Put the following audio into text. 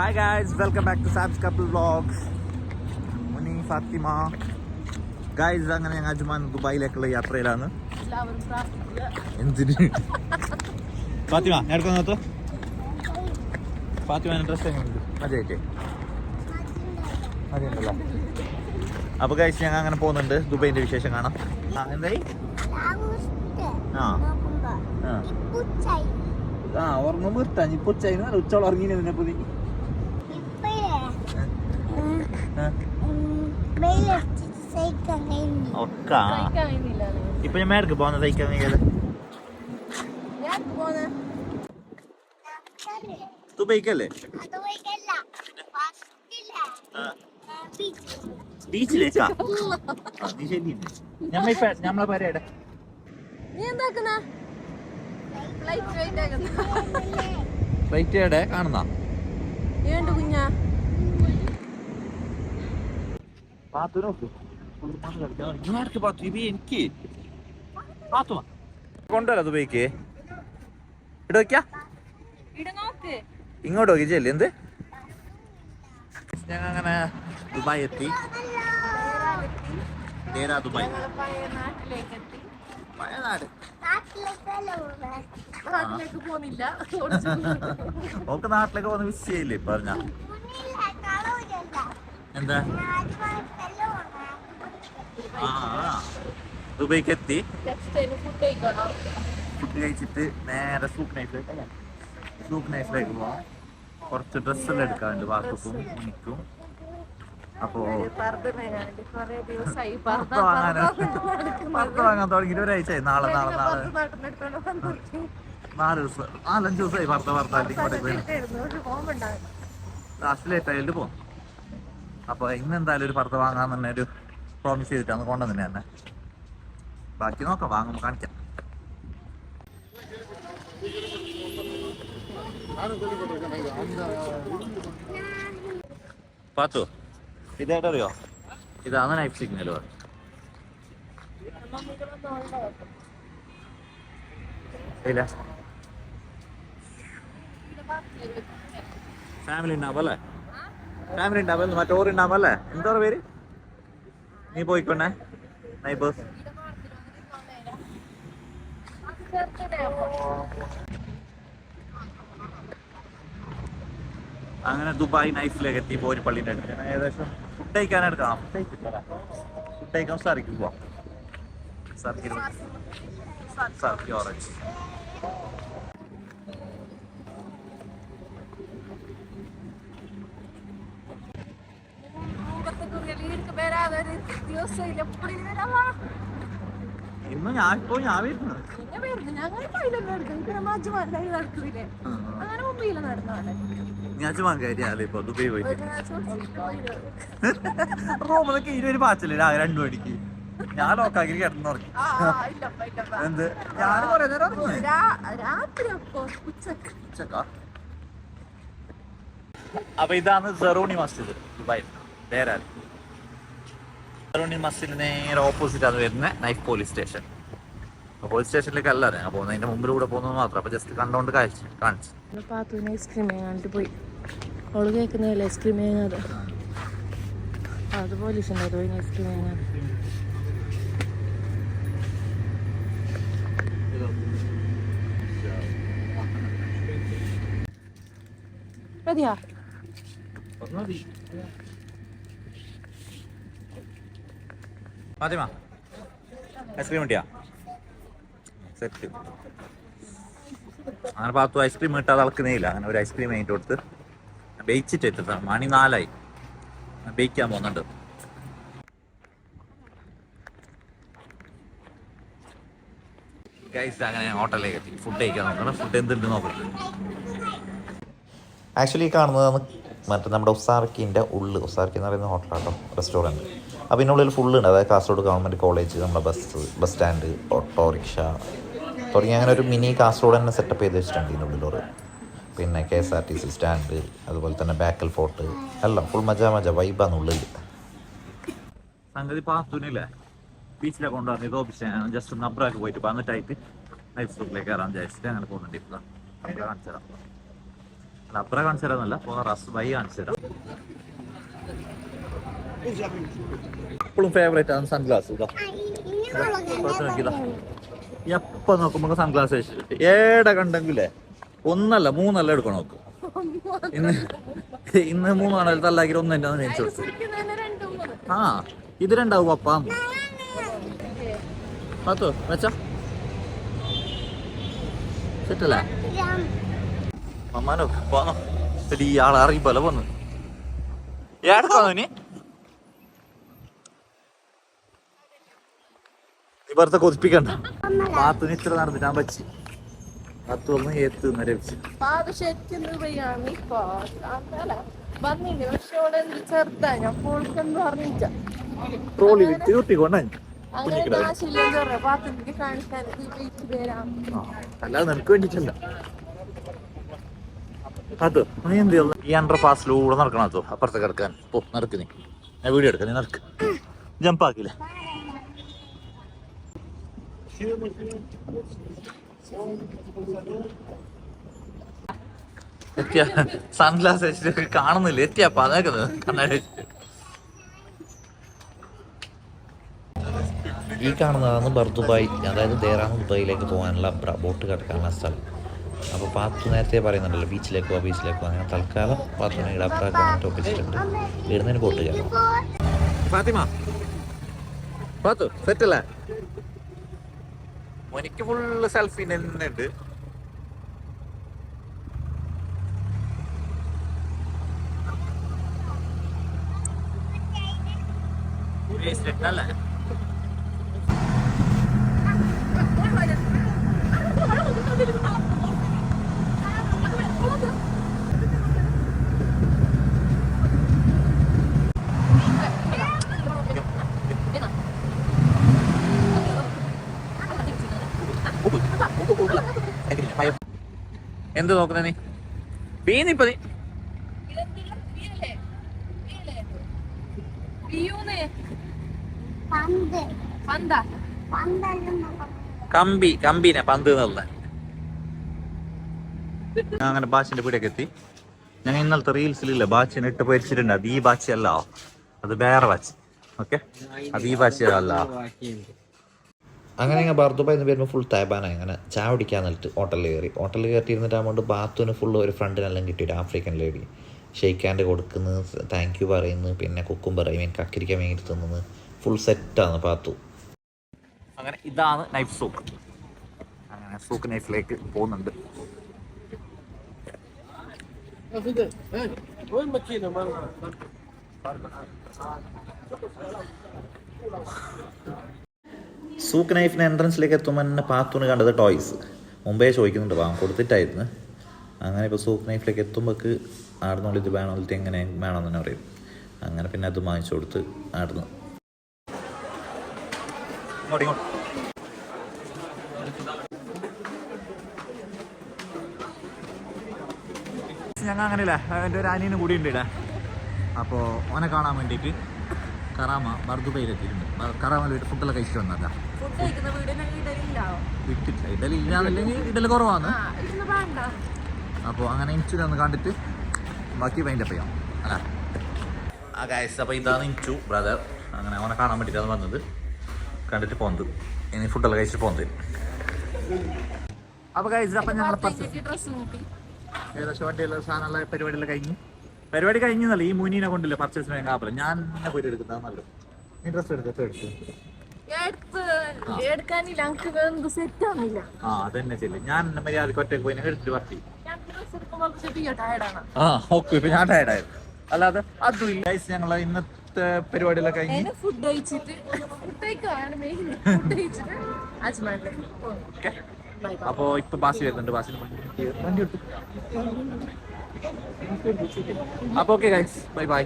Hi guys welcome back to Sabs couple vlogs Muni Fathima guys അങ്ങനെ ഞങ്ങൾ Ajman ദുബായിലേക്കുള്ള യാത്രയിലാണ്. എന്തിന്? ഫാത്തിമ എടുക്കാൻ നോത്തോ ഫാത്തിമ ഡ്രസ് എങ്ങനെയുണ്ട്? മതിയായിട്ടേ. മതിയുണ്ടല്ലോ? അപ്പോൾ ഗായ്സ് ഞങ്ങൾ അങ്ങനെ പോകുന്നുണ്ട്. ദുബൈന്റെ വിശേഷം കാണാം. ആ എന്തായി? ആ. ആ. ആ ഉറങ്ങുമ്പോൾ നിർത്താൻ ഇപ്പൊ ഉച്ചായിരുന്നു ഉച്ചോളം ഉറങ്ങിനെ പുതി ഒക്കെ കഴിക്കാൻ കഴിയുന്നില്ല ഇപ്പൊ ഞാൻ മേടക്ക് പോകുന്ന തയ്ക്കാൻ കഴിയാതെ. തു പോന്നെ ദുബൈക്കല്ലേ ബീച്ചിലേക്കാ? നീ ശരി ഞമ്മ ഇപ്പൊ ഞമ്മളെ പേരയുടെ നീ എന്താക്കുന്ന? ഫ്ലൈറ്റ് കാണുന്ന? ഏണ്ട് കുഞ്ഞാ. ഞാനടുത്ത് പാത്തു? ഇവ എനിക്ക്. പാത്തു കൊണ്ടുവരാ ദുബൈക്ക്. ഇവിടെ വെക്കാ ഇവിടെ നോക്ക്. ഇങ്ങോട്ട് നോക്കി ചെല്ലേ എന്ത്? ഞങ്ങൾ അങ്ങനെ ദുബായ് എത്തി. നേരാ ദുബായ്. പോന്നില്ല ഓക്ക് നാട്ടിലേക്ക് പോകുന്ന വിഷയമില്ലേ പറഞ്ഞ? എന്താ. ദുബൈക്ക് എത്തി ഫുഡ് കഴിച്ചിട്ട് നേരെ സൂപ്പ് നൈഫിലേക്ക് സൂപ്പ് നൈഫിലേക്ക് പോവാം കുറച്ച് ഡ്രസ്സെല്ലാം എടുക്കാറുണ്ട് വാർക്കും എനിക്കും അപ്പോ പർദ്ദ പർദ്ദ പർദ്ദ വാങ്ങാൻ തുടങ്ങിയിട്ട് ഒരാഴ്ചയായി നാളെ നാളെ നാളെ. നാല് ദിവസം. നാലഞ്ച് ദിവസമായി ഇങ്ങോട്ടേക്ക് വരും. ലാസ്റ്റ് ലേറ്റ് ആയിട്ട് പോകും അപ്പൊ ഇന്ന് എന്തായാലും ഒരു പർദ്ദ വാങ്ങാൻ തന്നെ ഒരു പ്രോമിസ് ചെയ്തിട്ടാണ് കൊണ്ടുവന്നെ തന്നെ. ബാക്കി നോക്കാം വാങ്ങുമ്പോൾ കാണിക്കാം. പാത്തു ഇതേട്ടറിയോ ഇതാണ് നൈഫ് സിഗ്നൽ ഇല്ല. ഫാമിലി ഉണ്ടാവല്ലേ ഫാമിലി ഉണ്ടാവും മറ്റോറ് ഉണ്ടാവും അല്ലേ എന്താ പേര്? നീ പോയിക്കൊണ്ടേ നൈബേഴ്സ് അങ്ങനെ ദുബായ് നൈഫിലേക്ക് എത്തി പോരി പള്ളിന്റെ അടുത്ത് ഏകദേശം ഫുഡ് കഴിക്കാൻ എടുക്കാം ഫുഡ് കഴിക്കാൻ സാറിക്ക് പോവാം. സാർക്ക് സാർക്ക് ഓറഞ്ച് ഇന്ന് ഞാൻ ഇപ്പോ ഞാൻ വരുന്നു. അങ്ങനെ മുമ്പിൽ നടന്നോളെ ഞാൻ ചുമ്മാ കയറിയാലേ ഇപ്പൊ ദുബൈ പോയിട്ട്. റൂമിലൊക്കെ ഇരുപത് പാച്ചല്ലേ രാവിലെ രണ്ടു മണിക്ക്. ഞാൻ ലോക്കാക്കി കിടന്നുറങ്ങി. എന്ത്? ഞാൻ കൊറേ നേരം രാത്രി അപ്പൊ ഉച്ചയ്ക്ക്. ഉച്ചക്കാ? അപ്പൊ ഇതാണ് സെറോണി മസ്ജിദ് ദുബായ് നേരാൽ സെറോണി മസ്ജിദ് നേരെ ഓപ്പോസിറ്റ് ആണ് വരുന്നത് നൈഫ് പോലീസ് സ്റ്റേഷൻ പോലീസ് സ്റ്റേഷനിലേക്ക് അല്ല ഞാൻ പോകുന്നത് അതിന്റെ മുമ്പിലൂടെ പോകുന്നത് മാത്രം. അപ്പൊ ജസ്റ്റ് കണ്ടോണ്ട് കാഴ്ച കാണിച്ചു. പാത്തുവിന് ഐസ്ക്രീം വാങ്ങാണ്ട് പോയി. അവൾ കേൾക്കുന്നില്ല ഐസ്ക്രീം വാങ്ങാതെ അത് പോലീസ് ഉണ്ടായിരുന്നു ഐസ്ക്രീം വാങ്ങാൻ മതിയാ? ഫാത്തിമ ഐസ്ക്രീം കിട്ടിയാ? സെറ്റ്. അങ്ങനെ പാത്തു ഐസ്ക്രീം കിട്ടാതെ അളക്കുന്നേയില്ല. അങ്ങനെ ഒരു ഐസ്ക്രീം അതിന്റെ കൊടുത്ത് ബേച്ചിട്ട് എത്തിട്ടാണ് മണി നാലായി. ബേക്കാൻ പോകുന്നുണ്ട്. ഗൈസ് അങ്ങനെ ഹോട്ടലിലേക്ക് എത്തി. ഫുഡ് കഴിക്കാൻ നോക്കണം. ഫുഡ് എന്തുണ്ട് നോക്കട്ടെ ആക്ച്വലി കാണുന്നത് മറ്റേ നമ്മുടെ ഉസാർക്കിന്റെ ഉള്ളു. ഉസാർക്കി എന്ന് പറയുന്ന ഹോട്ടലാട്ടോ റെസ്റ്റോറന്റ് അപ്പോൾ ഫുള്ള് ഉണ്ട്. അതായത് കാസർഗോഡ് ഗവൺമെന്റ് കോളേജ് നമ്മുടെ ബസ് ബസ് സ്റ്റാൻഡ് ഓട്ടോറിക്ഷ തുടങ്ങി അങ്ങനെ ഒരു മിനി കാസർഗോഡ് തന്നെ സെറ്റപ്പ് ചെയ്ത് വെച്ചിട്ടുണ്ട് ഇതിനുള്ളിലൊരു പിന്നെ K S R T C stand അതുപോലെ തന്നെ ബാക്കൽ ഫോർട്ട് എല്ലാം ഫുൾ മജ മജ വൈബാണ് ഉള്ളിൽ സംഗതി പാത്തുനില്ലേ ബീച്ചിലെ കൊണ്ടുവന്ന് ഇതോ ജസ്റ്റ് അങ്ങനെ പോകുന്നുണ്ട് ഇപ്പം. കാണിച്ചു തരാം. അപ്പുറം കാണിച്ചു കാണിച്ചു തരാം. എപ്പോഴും ഫേവറേറ്റ് ആണ് സൺഗ്ലാസ് ഇതാ നോക്കിയതാ എപ്പോ നോക്കുമ്പോ സൺഗ്ലാസ് വെച്ചിട്ട് ഏടെ കണ്ടെങ്കിലേ? ഒന്നല്ല മൂന്നല്ല എടുക്കണം നോക്ക് ഇന്ന് ഇന്ന് മൂന്നാണ് തല്ലാക്കി ഒന്ന് തന്നെ മേടിച്ചു കൊടുത്തു. ആ ഇത് രണ്ടാവും അപ്പ പത്തോ വെച്ചാ. സെറ്റല്ലേ? അമ്മാനോ പോന്നോ. ഈ ആളെ അറിയിപ്പല്ല പോന്ന് ഏടക്കാന്നോ നീ വെറുതെ കൊതിപ്പിക്കണ്ട. പാത്തിന് ഇത്ര നടന്നിട്ടാ പറ്റി. പത്ത് ഒന്ന് ഏത്ത് നേരെ വെച്ച് പാദശക്തി പോയാണ് ഇപ്പൊ അതല്ല വന്നില്ല? പക്ഷെ അവിടെ എന്ത് ചെറുതാ? ഞാൻ പോൾക്കെന്ന് പറഞ്ഞില്ല. ട്രോളി വിറ്റ് തരാം അല്ലാതെ നിനക്ക് വേണ്ടിട്ടല്ല അത് നീ എന്ത്? ഈ അണ്ടർ പാസിലൂടെ നടക്കണം അതോ അപ്പുറത്ത് കിടക്കാൻ ഓ നടക്ക് നീ. ഞാൻ വീഡിയോ എടുക്കാം നീ നടക്ക്. ജമ്പ് ആക്കില്ലേ എത്തിയ സൺഗ്ലാസ് വെച്ചിട്ട് കാണുന്നില്ല? എത്തിയാ പതാക്കുന്നത് കണ്ണാടി ഈ കാണുന്നതാണ് ബർദുബായ് അതായത് ദേറാണ് ദുബായിലേക്ക് പോകാനുള്ള ബോട്ട് കിടക്കാനുള്ള സ്ഥലം. അപ്പോൾ പാത്തു നേരത്തെ പറയുന്നുണ്ടല്ലോ ബീച്ചിലേക്ക് പോവാ ബീച്ചിലേക്ക് പോവാ. അങ്ങനെ തൽക്കാലം പാത്തുനെ ഇടപ്ര ഒപ്പിച്ചിട്ടുണ്ട്. ഇടുന്നതിന് ബോട്ട് കയറും. ഫാത്തിമ പാത്തു സെറ്റ് എനിക്ക് ഫുള്ള് സെൽഫി തന്നെ ഉണ്ട്. അല്ലേ? എന്ത് നോക്കുന്ന നീ? വീണിപ്പ നീ. കമ്പി കമ്പിനെ പന്ത് ഞാൻ അങ്ങനെ ബാച്ചിന്റെ പീടിയൊക്കെ എത്തി. ഞാൻ ഇന്നലത്തെ റീൽസിലില്ല ബാച്ചിനെ ഇട്ട് പൊരിച്ചിട്ടുണ്ട്. അത് ഈ ബാച്ചി അല്ല അത് വേറെ ബാച്ച്. ഓക്കെ അത് ഈ ബാച്ചി അല്ല അങ്ങനെ ഞങ്ങൾ ബാർദുബായി എന്ന് വരുമ്പോൾ ഫുൾ തേബാനായി അങ്ങനെ ചായ കുടിക്കാൻ നിന്നിട്ട് ഹോട്ടലിൽ കയറി ഹോട്ടലിൽ കയറിയിരുന്നിട്ട് ആകുമ്പോൾ ബാത്തുവിന് ഫുൾ ഒരു ഫ്രണ്ടിനെല്ലാം കിട്ടി ഒരു ആഫ്രിക്കൻ ലേഡി ഷെയ്ക്ക് ഹാൻഡ് കൊടുക്കുന്നു താങ്ക് യു പറയുന്നു പിന്നെ കുക്കും പറയും എനിക്ക് കക്കിരിക്കാൻ വേണ്ടി തിന്നുന്നു ഫുൾ സെറ്റാണ് ബാത്തു. അങ്ങനെ ഇതാണ് നൈഫ് സൂക്ക് അങ്ങനെ സൂക്ക് നൈഫിലേക്ക് പോകുന്നുണ്ട്. സൂക്ക് നൈഫിന് എൻട്രൻസിലേക്ക് എത്തുമ്പോൾ തന്നെ പാത്തുന് കണ്ടത് ടോയ്സ് മുമ്പേ ചോദിക്കുന്നുണ്ട് വാങ്ങി കൊടുത്തിട്ടായിരുന്നു. അങ്ങനെ ഇപ്പോൾ സൂക്ക് നൈഫിലേക്ക് എത്തുമ്പോൾക്ക് ആടുന്നുള്ളിൽ ഇത് വേണോ ഇത് എങ്ങനെ വേണമെന്ന് തന്നെ പറയും. അങ്ങനെ പിന്നെ അത് വാങ്ങിച്ചു കൊടുത്ത് ആടുന്നു. ഞങ്ങൾ അങ്ങനെയല്ല എന്റെ ഒരു അനിയനും കൂടി ഉണ്ട് ഇടാ അപ്പോൾ ഓനെ കാണാൻ വേണ്ടിയിട്ട് കറാമ ബർദുബൈയിലെത്തിയിട്ടുണ്ട്. കറാമ കറാമയിൽ ഫുഡെല്ലാം കഴിച്ചിട്ട് വന്നല്ല ഇടൽ കുറവാണ് അപ്പോൾ അങ്ങനെ ഇഞ്ചു ഒന്ന് കണ്ടിട്ട് ബാക്കി വൈൻഡ് അപ്പ് ചെയ്യാം. അല്ല? ആ ഗൈസ് അപ്പോൾ ഇതാണ് ഇഞ്ചു ബ്രദർ അങ്ങനെ അവനെ കാണാൻ വേണ്ടിയിട്ടാണ് വന്നത്. കണ്ടിട്ട് പോകുന്നത് ഇനി ഫുഡെല്ലാം കഴിച്ചിട്ട് പോകുന്നത് അപ്പോൾ ഗൈസ് അപ്പം ഞങ്ങൾ ഏകദേശം വണ്ടിയെല്ലാം സാധനമുള്ള പരിപാടിയെല്ലാം കഴിഞ്ഞു. പരിപാടി കഴിഞ്ഞല്ല ഈ മുനീനെ കൊണ്ടില്ല പർച്ചേസ് വേഗം ആപ്പില്ല ഞാൻ എന്നെ പോയിട്ട് എടുക്കുന്നത് നല്ലത്. നീ ഡ്രസ്സ് എടുത്ത് എടുത്ത്. എടുത്ത്. എടുക്കാനില്ല എനിക്ക് എന്ത് സെറ്റ് ആവുന്നില്ല ആ അതന്നെ ചെല്ലു ഞാൻ എന്നെ മര്യാദയ്ക്ക് ഒറ്റയ്ക്ക് പോയി എടുത്തിട്ട് ടയർഡാണ് ആ ഓക്കെ ഇപ്പൊ ഞാൻ ടയർഡായത് അല്ലാതെ അതും ഇല്ല. ഞങ്ങൾ ഇന്നത്തെ പരിപാടികളൊക്കെ കഴിഞ്ഞ് ഫുഡ് കഴിച്ചിട്ട് അപ്പോ ഇപ്പൊ ബാസി വരുന്നുണ്ട്. ബാസിന് വണ്ടി എടുത്തു അപ്പൊ ഓക്കെ ഗൈസ് ബൈ ബൈ